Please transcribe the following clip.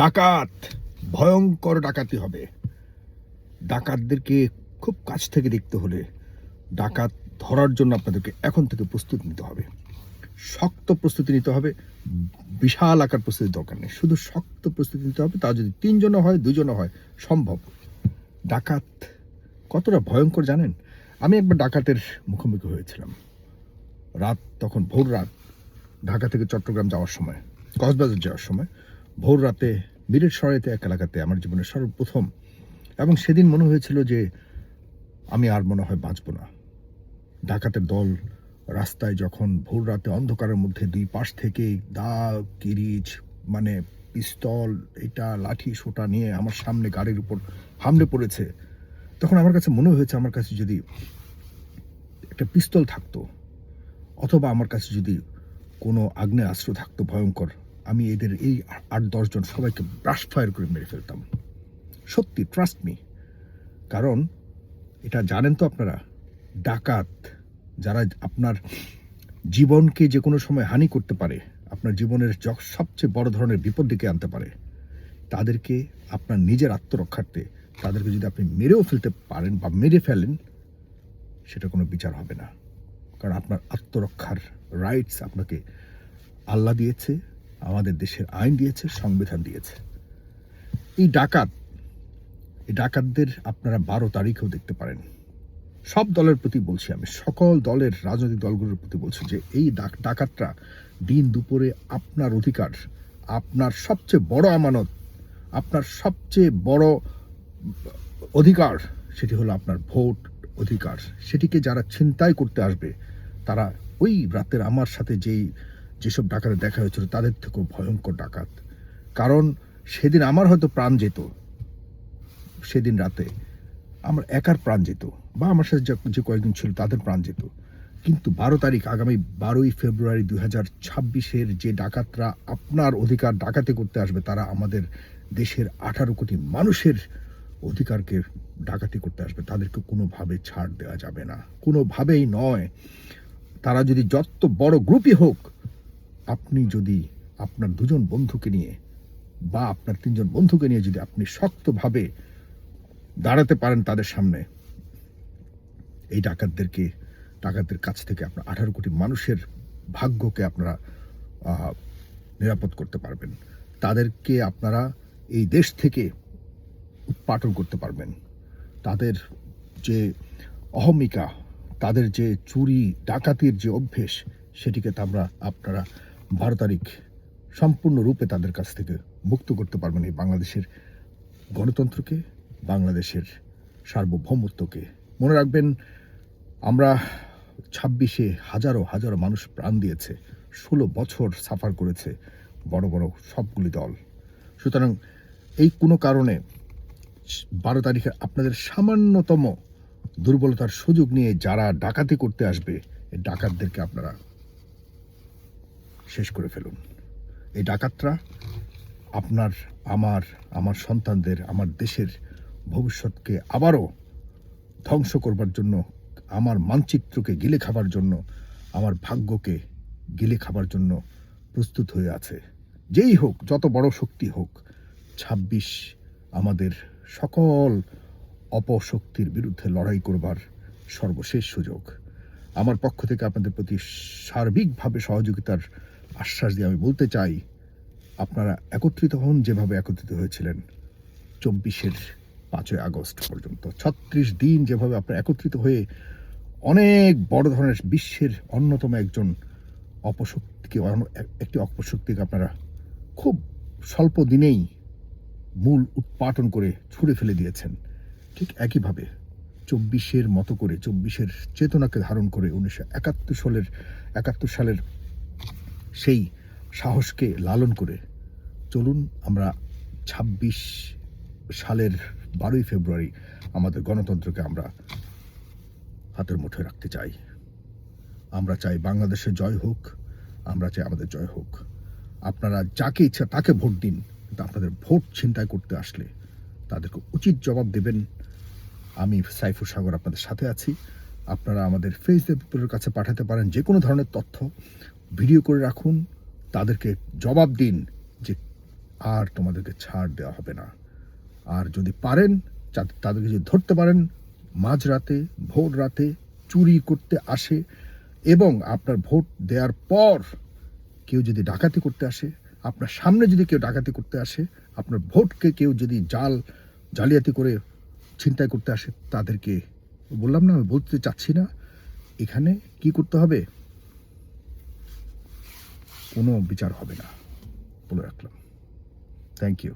ডাকাত, ভয়ঙ্কর ডাকাতি হবে। ডাকাতদেরকে খুব কাছ থেকে দেখতে হলে ডাকাত ধরার জন্য আপনাদেরকে এখন থেকে প্রস্তুতি নিতে হবে। শক্ত প্রস্তুতি নিতে হবে, বিশাল আকার প্রস্তুতি দরকার নেই। শুধু শক্ত প্রস্তুতি নিতে হবে, তা যদি তিনজনে হয় দুজনে হয়, সম্ভব। ডাকাত কতটা ভয়ঙ্কর জানেন? আমি একবার ডাকাতের মুখোমুখি হয়েছিলাম। রাত, তখন ভোর রাত, ঢাকা থেকে চট্টগ্রাম যাওয়ার সময়, কক্সবাজার যাওয়ার সময়। ভোর রাতে বীরের সরাইতে এক এলাকাতে আমার জীবনের সর্বপ্রথম। এবং সেদিন মনে হয়েছিল যে আমি আর মনে হয় বাঁচব না। ডাকাতের দল রাস্তায় যখন ভোর রাতে অন্ধকারের মধ্যে দুই পাশ থেকে দা, কিরিচ মানে পিস্তল, এটা, লাঠি, সোটা নিয়ে আমার সামনে গাড়ির উপর হামলে পড়েছে, তখন আমার কাছে মনে হয়েছে আমার কাছে যদি একটা পিস্তল থাকতো, অথবা আমার কাছে যদি কোনো আগ্নেয়াস্ত্র থাকতো ভয়ঙ্কর আমি এদের এই আট দশজন সবাইকে ব্রাশ ফায়ার করে মেরে ফেলতাম। সত্যি ট্রাস্ট মি কারণ, এটা জানেন তো আপনারা, ডাকাত যারা আপনার জীবনকে যে কোনো সময় হানি করতে পারে, আপনার জীবনের সবচেয়ে বড় ধরনের বিপদ ডেকে আনতে পারে, তাদেরকে আপনার নিজের আত্মরক্ষার্থে, তাদেরকে যদি আপনি মেরেও ফেলতে পারেন বা মেরে ফেলেন, সেটা কোনো বিচার হবে না। কারণ আপনার আত্মরক্ষার রাইটস আপনাকে আল্লাহ দিয়েছে। আমাদের দেশের আইন দিয়েছে, সংবিধান দিয়েছে। এই ডাকাত, এই ডাকাতদের আপনারা বারো তারিখেও দেখতে পারেন। সব দলের প্রতি বলছি আমি, সকল দলের রাজনৈতিক দলগুলোর প্রতি বলছি যে এই ডাক- ডাকাতরা দিন দুপুরে আপনার অধিকার, আপনার সবচেয়ে বড় আমানত, আপনার সবচেয়ে বড় অধিকার, সেটি হলো আপনার ভোট অধিকার। সেটিকে যারা ছিনতাই করতে আসবে, তারা ওই রাতের আমার সাথে যেই যেসব ডাকাতে দেখা হয়েছিল, তাদের থেকেও ভয়ঙ্কর ডাকাত। কারণ সেদিন আমার হয়তো প্রাণ যেত। সেদিন রাতে আমার একার প্রাণ যেত বা আমার সাথে যে- কয়েকজন ছিল তাদের প্রাণ যেত। কিন্তু বারো তারিখ আগামী বারোই ফেব্রুয়ারি দুই হাজার ছাব্বিশের যে ডাকাতরা আপনার অধিকার ডাকাতি করতে আসবে, তারা আমাদের দেশের আঠারো কোটি মানুষের অধিকারকে ডাকাতি করতে আসবে। তাদেরকে কোনোভাবে ছাড় দেওয়া যাবে না। কোনোভাবেই নয়। তারা যদি যত বড় গ্রুপই হোক আপনি যদি আপনার দুজন বন্ধুকে নিয়ে বা আপনার তিনজন বন্ধুকে নিয়ে যদি আপনি শক্তভাবে দাঁড়াতে পারেন তাদের সামনে, এই ডাকাতদেরকে, ডাকাতদের কাছ থেকে আপনার আঠারো কোটি মানুষের ভাগ্যকে আপনারা নিরাপদ করতে পারবেন। তাদেরকে আপনারা এই দেশ থেকে উৎপাটন করতে পারবেন। তাদের যে অহমিকা, তাদের যে চুরি, ডাকাতির যে অভ্যেস, সেটিকে তা আমরা আপনারা বারো তারিখ সম্পূর্ণরূপে তাদের কাছ থেকে মুক্ত করতে পারবেন এই বাংলাদেশের গণতন্ত্রকে, বাংলাদেশের সার্বভৌমত্বকে। মনে রাখবেন, আমরা ছাব্বিশে হাজারো হাজারো মানুষ প্রাণ দিয়েছে, ষোলো বছর সাফার করেছে বড় বড় সবগুলি দল। সুতরাং এই কোনো কারণে বারো তারিখে আপনাদের সামান্যতম দুর্বলতার সুযোগ নিয়ে যারা ডাকাতি করতে আসবে ডাকাতদেরকে আপনারা শেষ করে ফেলুন। এই ডাকাতরা আপনার, আমার আমার সন্তানদের, আমার দেশের ভবিষ্যৎকে আবারও ধ্বংস করবার জন্য, আমার মানচিত্রকে গিলে খাবার জন্য, আমার ভাগ্যকে গিলে খাবার জন্য প্রস্তুত হয়ে আছে। যেই হোক, যত বড় শক্তি হোক, ছাব্বিশ আমাদের সকল অপশক্তির বিরুদ্ধে লড়াই করবার সর্বশেষ সুযোগ। আমার পক্ষ থেকে আপনাদের প্রতি সার্বিকভাবে সহযোগিতার আশ্বাস দিয়ে আমি বলতে চাই, আপনারা একত্রিত হন যেভাবে একত্রিত হয়েছিলেন চব্বিশের পাঁচই আগস্ট পর্যন্ত। ছত্রিশ দিন যেভাবে আপনারা একত্রিত হয়ে অনেক বড় ধরনের বিশ্বের অন্যতম একজন অপশক্তিকে একটি অপশক্তিকে আপনারা খুব স্বল্প দিনেই মূল উৎপাটন করে ছুঁড়ে ফেলে দিয়েছেন। ঠিক একইভাবে চব্বিশের মতো করে, চব্বিশের চেতনাকে ধারণ করে উনিশশো একাত্তর সালের একাত্তর সালের সেই সাহসকে লালন করে। চলুন আমরা ছাব্বিশ সালের বারোই ফেব্রুয়ারি আমাদের গণতন্ত্রকে আমরা হাতের মুঠোয় রাখতে চাই। আমরা চাই বাংলাদেশের জয় হোক, আমরা চাই আমাদের জয় হোক। আপনারা যাকে ইচ্ছা তাকে ভোট দিন, কিন্তু আপনাদের ভোট ছিনতাই করতে আসলে তাদেরকে উচিত জবাব দেবেন। আমি সাইফুর সাগর আপনাদের সাথে আছি। আপনারা আমাদের ফেসবুকের কাছে পাঠাতে পারেন। যে কোনো ধরনের তথ্য ভিডিও করে রাখুন, তাদেরকে জবাব দিন যে আর তোমাদেরকে ছাড় দেওয়া হবে না। আর যদি পারেন তাদেরকে যদি ধরতে পারেন, মাঝরাতে, ভোর রাতে চুরি করতে আসে এবং আপনার ভোট দেওয়ার পর কেউ যদি ডাকাতি করতে আসে, আপনার সামনে যদি কেউ ডাকাতি করতে আসে, আপনার ভোটকে কেউ যদি জাল, জালিয়াতি করে ছিনতাই করতে আসে, তাদেরকে বললাম না, আমি বলতে চাচ্ছি না। এখানে কি করতে হবে? কোনো বিচার হবে না। বলে রাখলাম। Thank you